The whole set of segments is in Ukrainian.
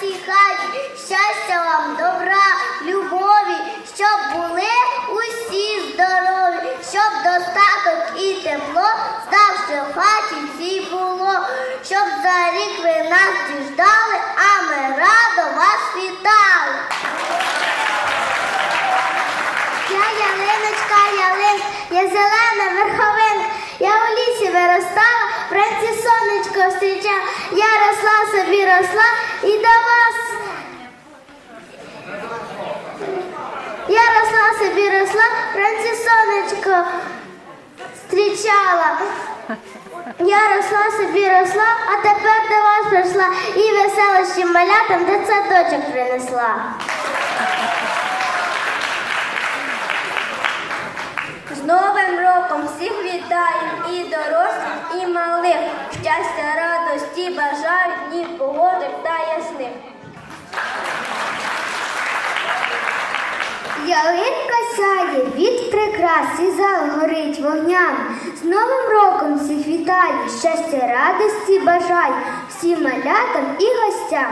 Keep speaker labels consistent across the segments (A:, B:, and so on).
A: цій хаті. Щастя вам, добра, любові, щоб були усі здорові, щоб достаток і тепло завжди в хаті цій було, щоб за рік ви нас діждали, а ми радо вас вітали. Я ялиночка, вранці сонечко зустрічала, я росла собі росла і до вас. Я росла собі росла, вранці сонечко зустрічала. Я росла собі росла, а тепер до вас прийшла і веселощі малятам дитсадочок принесла. Новим роком всіх вітаю і дорослих, і малих. Щастя, радості бажаю днів погодок та ясних. Ялинка сяє від прикрас і зал горить вогнями. З Новим роком всіх вітаю, щастя, радості бажаю всім малятам і гостям.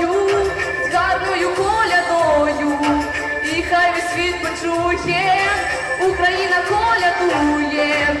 B: Зі з гарною колядою. І хай весь світ почує, Україна колядує.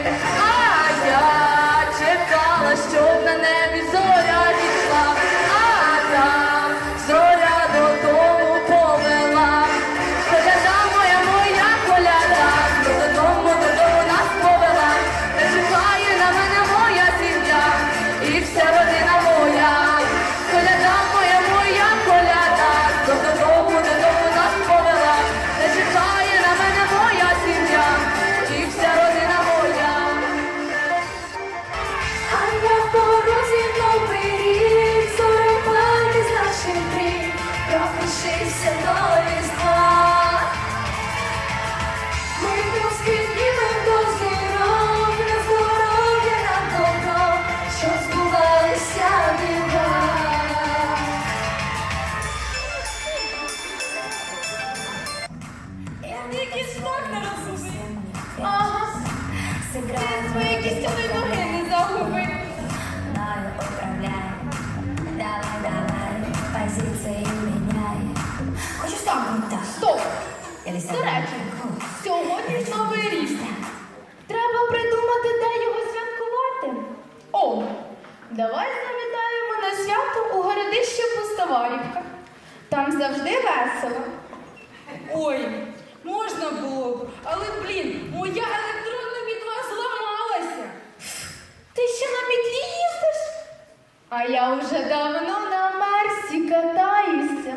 B: Завжди весело.
C: Ой, можна було б, але блін, моя електронна мітла зламалася.
B: Ти ще на мітлі їздиш? А я вже давно на Марсі катаюся.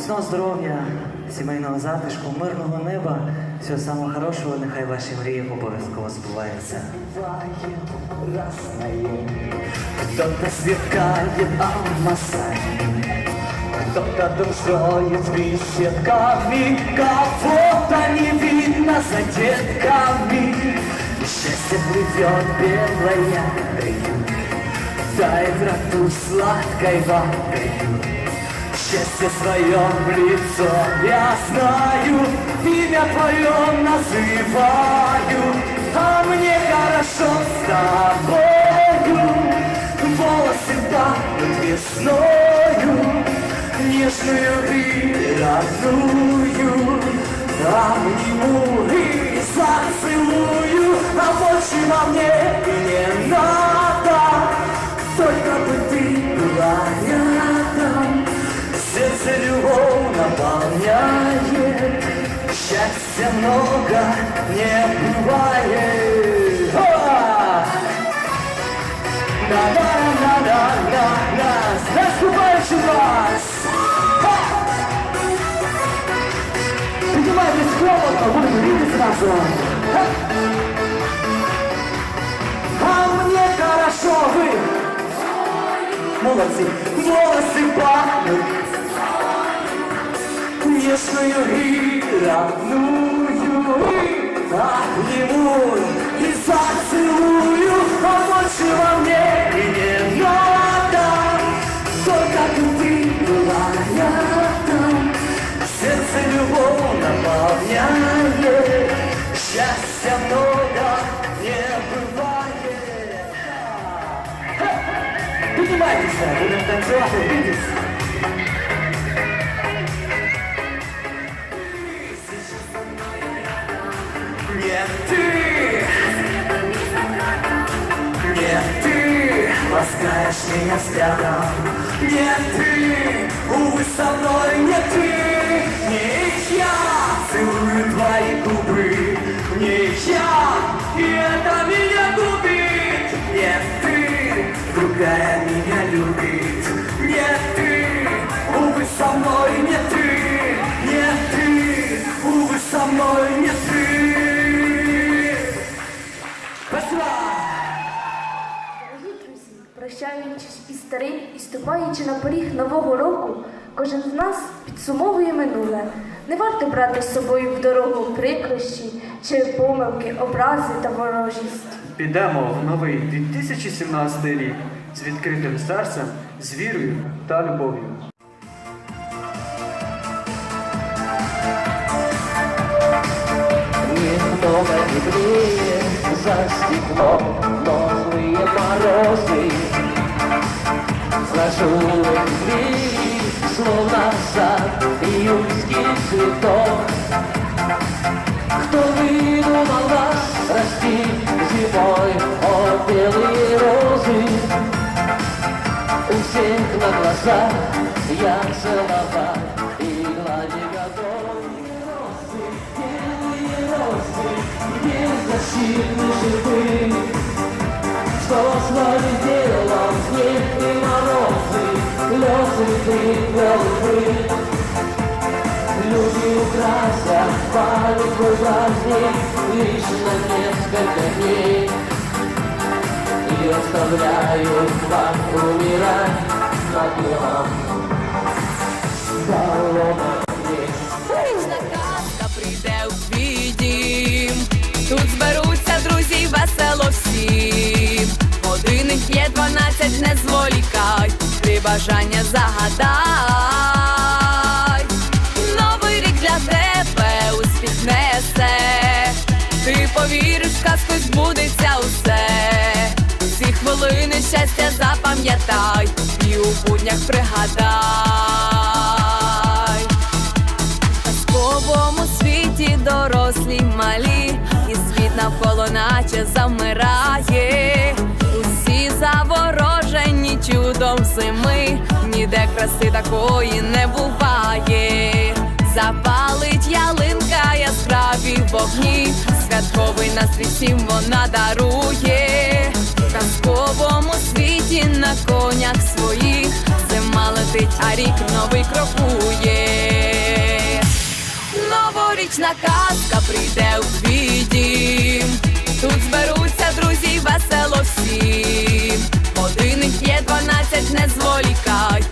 D: Міцного здоров'я, сімейного затишку, мирного неба, всього самого хорошого, нехай ваші мрії обов'язково збуваються.
E: Кто-то сверкает алмазами Кто-то душой с беседками Кого-то не видно за детками Счастье плывет белая Дай в роту сладкой водой Счастье свое в лицо. Я знаю Имя твое называю А мне хорошо с тобою. Волосы пахнут весною Нежную и родную. Обниму и зацелую А больше вам мне не надо Сердце любовь наполняет. Счастья много не бывает! Да-да-да-да-да-да С наступающим вас! Поднимайтесь холодно, будем видеть сразу! А мне хорошо, вы! Молодцы, волосы пахнут Нежную и родную. Обниму и зацелую А больше во мне и не надо. Только ты была рядом. Сердце любовь наполняет. Счастья много не бывает. Піднімайтеся, будемо танцювати, битись.
F: Ступаючи на поріг нового року, кожен з нас підсумовує минуле. Не варто брати з собою в дорогу прикрощі чи помилки, образи та ворожість.
G: Підемо в новий 2017 рік з відкритим серцем, з вірою та любов'ю.
E: За стеклом, но злые морозы Зажулы двери, словно сад июльских цветов Кто выдумал вас расти зимой, о белые розы? У всех на глазах я целовал и гладить готов Розы, белые розы, беззащитны живы Что с морозы, слезы ты голубы Люди украли дней, лишь на несколько дней. И оставляю вас умирать на белом соломенном
H: Річна казка прийде у твій дім. Тут зберуться друзі й весело всім. Годинник є дванадцять, не зволікай, бажання загадай. Новий рік для тебе успіх несе. Ти повіриш, казку збудеться усе. Всі хвилини щастя запам'ятай і у буднях пригадай. В казковому світі дорослі малі, і світ навколо наче замирає. Краси такої не буває. Запалить ялинка яскраві вогні, святковий настрій всім вона дарує. В казковому світі на конях своїх зима летить, а рік новий крокує. Новорічна казка прийде у твій. Тут зберуться друзі весело всім. Годинник є дванадцять, не зволікай,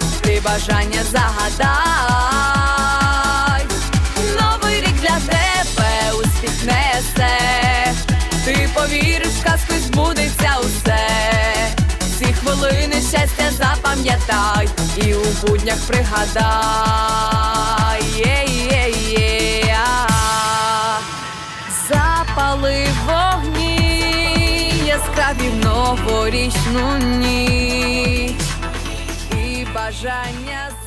H: бажання загадай. Новий рік для тебе успіх несе. Ти повіриш в казку збудеться усе. Всі хвилини щастя запам'ятай і у буднях пригадай. Є-є-є. Запали вогні, яскраві в новорічну ніч бажання.